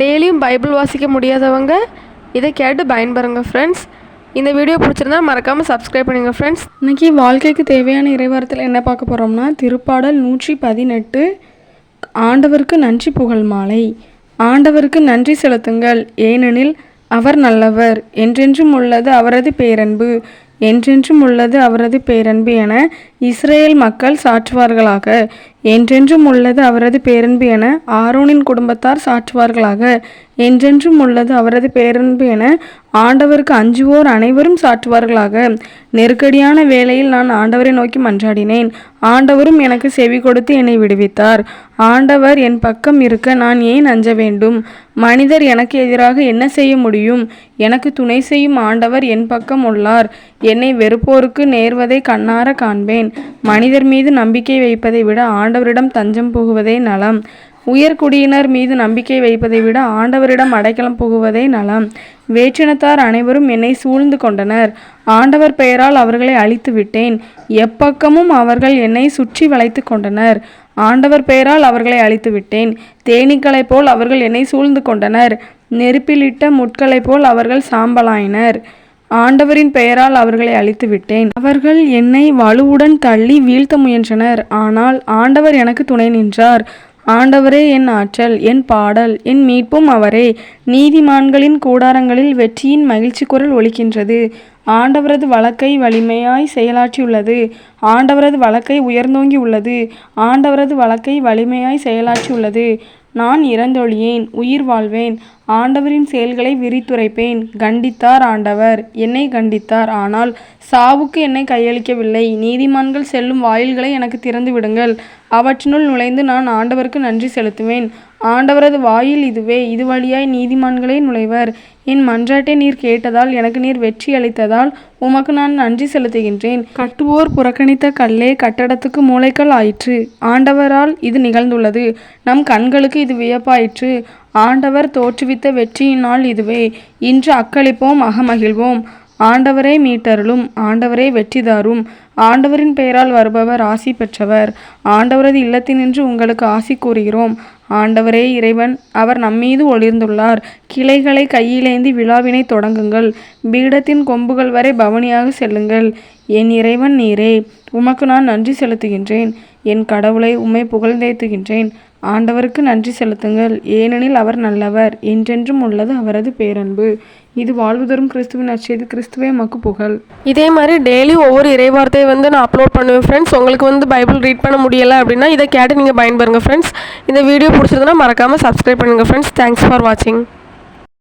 டெய்லியும் பைபிள் வாசிக்க முடியாதவங்க இதை கேட்டு பயன்பெறுங்க ஃப்ரெண்ட்ஸ் இந்த வீடியோ பிடிச்சிருந்தா மறக்காமல் சப்ஸ்கிரைப் பண்ணுங்கள் ஃப்ரெண்ட்ஸ் இன்னைக்கு வாழ்க்கைக்கு தேவையான இறைவாரத்தில் என்ன பார்க்க போகிறோம்னா திருப்பாடல் நூற்றி பதினெட்டு ஆண்டவருக்கு நன்றி புகழ் மாலை. ஆண்டவருக்கு நன்றி செலுத்துங்கள். ஏனெனில் அவர் நல்லவர். என்றென்றும் உள்ளது அவரது பேரன்பு. என்றென்றும் உள்ளது அவரது பேரன்பு என இஸ்ரேல் மக்கள் சாற்றுவார்களாக. என்றென்றும் உள்ளது அவரது பேரன்பு என ஆரோனின் குடும்பத்தார் சாற்றுவார்களாக. என்றென்றும் உள்ளது அவரது பேரன்பு என ஆண்டவருக்கு அஞ்சுவோர் அனைவரும் சாற்றுவார்களாக. நெருக்கடியான வேளையில் நான் ஆண்டவரை நோக்கி மன்றாடினேன். ஆண்டவரும் எனக்கு செவி கொடுத்து என்னை விடுவித்தார். ஆண்டவர் என் பக்கம் இருக்க நான் ஏன் அஞ்ச வேண்டும்? மனிதர் எனக்கு எதிராக என்ன செய்ய முடியும்? எனக்கு துணை செய்யும் ஆண்டவர் என் பக்கம் உள்ளார். என்னை வெறுப்போருக்கு நேர்வதை கண்ணார காண்பேன். மனிதர் மீது நம்பிக்கை வைப்பதை விட ஆண்டவரிடம் தஞ்சம் புகுவதே நலம். உயர்குடியினர் மீது நம்பிக்கை வைப்பதை விட ஆண்டவரிடம் அடைக்கலம் புகுவதே நலம். வேற்றினத்தார் அனைவரும் என்னை சூழ்ந்து கொண்டனர். ஆண்டவர் பெயரால் அவர்களை அழித்து விட்டேன். எப்பக்கமும் அவர்கள் என்னை சுற்றி வளைத்து கொண்டனர். ஆண்டவர் பெயரால் அவர்களை அழித்து விட்டேன். தேனீக்களைப் போல் அவர்கள் என்னை சூழ்ந்து கொண்டனர். நெருப்பிலிட்ட முட்களைப் போல் அவர்கள் சாம்பலாயினர். ஆண்டவரின் பெயரால் அவர்களை அழித்து விட்டேன் அவர்கள் என்னை வலுவுடன் தள்ளி வீழ்த்த முயன்றனர். ஆனால் ஆண்டவர் எனக்கு துணை நின்றார். ஆண்டவரே என் ஆற்றல் என் பாடல் என் மீட்பும் அவரே. நீதிமான்களின் கூடாரங்களில் வெற்றியின் மகிழ்ச்சி குரல் ஒலிக்கின்றது. ஆண்டவரது வழக்கை வலிமையாய் செயலாற்றியுள்ளது. ஆண்டவரது வழக்கை உயர்ந்தோங்கி உள்ளது ஆண்டவரது வழக்கை வலிமையாய் செயலாற்றியுள்ளது. நான் இறந்தொழியேன் உயிர் வாழ்வேன் ஆண்டவரின் செயல்களை விரித்துரைப்பேன். கண்டித்தார் ஆண்டவர் என்னை கண்டித்தார். ஆனால் சாவுக்கு என்னை கையளிக்கவில்லை. நீதிமான்கள் செல்லும் வாயில்களை எனக்கு திறந்து விடுங்கள் அவற்றினுள் நுழைந்து நான் ஆண்டவருக்கு நன்றி செலுத்துவேன். ஆண்டவரது வாயில் இதுவே இது வழியாய் நீதிமான்களே நுழைவர். என் மன்றாட்டை நீர் கேட்டதால் எனக்கு நீர் வெற்றி அளித்ததால் உமக்கு நான் நன்றி செலுத்துகின்றேன். கட்டுவோர் புறக்கணித்த கல்லே கட்டடத்துக்கு மூளைக்கல் ஆயிற்று. ஆண்டவரால் இது நிகழ்ந்துள்ளது. நம் கண்களுக்கு இது வியப்பாயிற்று. ஆண்டவர் தோற்றுவித்த வெற்றியினால் இதுவே. இன்று அக்களிப்போம் அகமகிழ்வோம். ஆண்டவரே மீட்டருளும் ஆண்டவரே வெற்றி தாரும் ஆண்டவரின் பெயரால் வருபவர் ஆசி பெற்றவர். ஆண்டவரது இல்லத்தினின்று உங்களுக்கு ஆசி கூறுகிறோம். ஆண்டவரே இறைவன் அவர் நம்மீது ஒளிர்ந்துள்ளார். கிளைகளை கையிலேந்தி விழாவினை தொடங்குங்கள். பீடத்தின் கொம்புகள் வரை பவனியாக செல்லுங்கள். என் இறைவன் நீரே. உமக்கு நான் நன்றி செலுத்துகின்றேன். என் கடவுளை உம்மை புகழ்ந்தேத்துகின்றேன். ஆண்டவருக்கு நன்றி செலுத்துங்கள். ஏனெனில் அவர் நல்லவர் என்றென்றும் உள்ளது அவரது பேரன்பு. இது வாழ்வு தரும் கிறிஸ்துவின் நற்செய்தி கிறிஸ்துவே மக்கு புகழ். இதே மாதிரி டெய்லி ஒவ்வொரு இறைவார்த்தையை வந்து நான் அப்லோட் பண்ணுவேன் ஃப்ரெண்ட்ஸ் உங்களுக்கு வந்து பைபிள் ரீட் பண்ண முடியலை அப்படின்னா இதை கேட்டு நீங்கள் பயன்பெறுங்க ஃப்ரெண்ட்ஸ் இந்த வீடியோ பிடிச்சிருந்தனா மறக்காமல் சப்ஸ்கிரைப் பண்ணுங்கள் ஃப்ரெண்ட்ஸ் தேங்க்ஸ் ஃபார் வாட்சிங்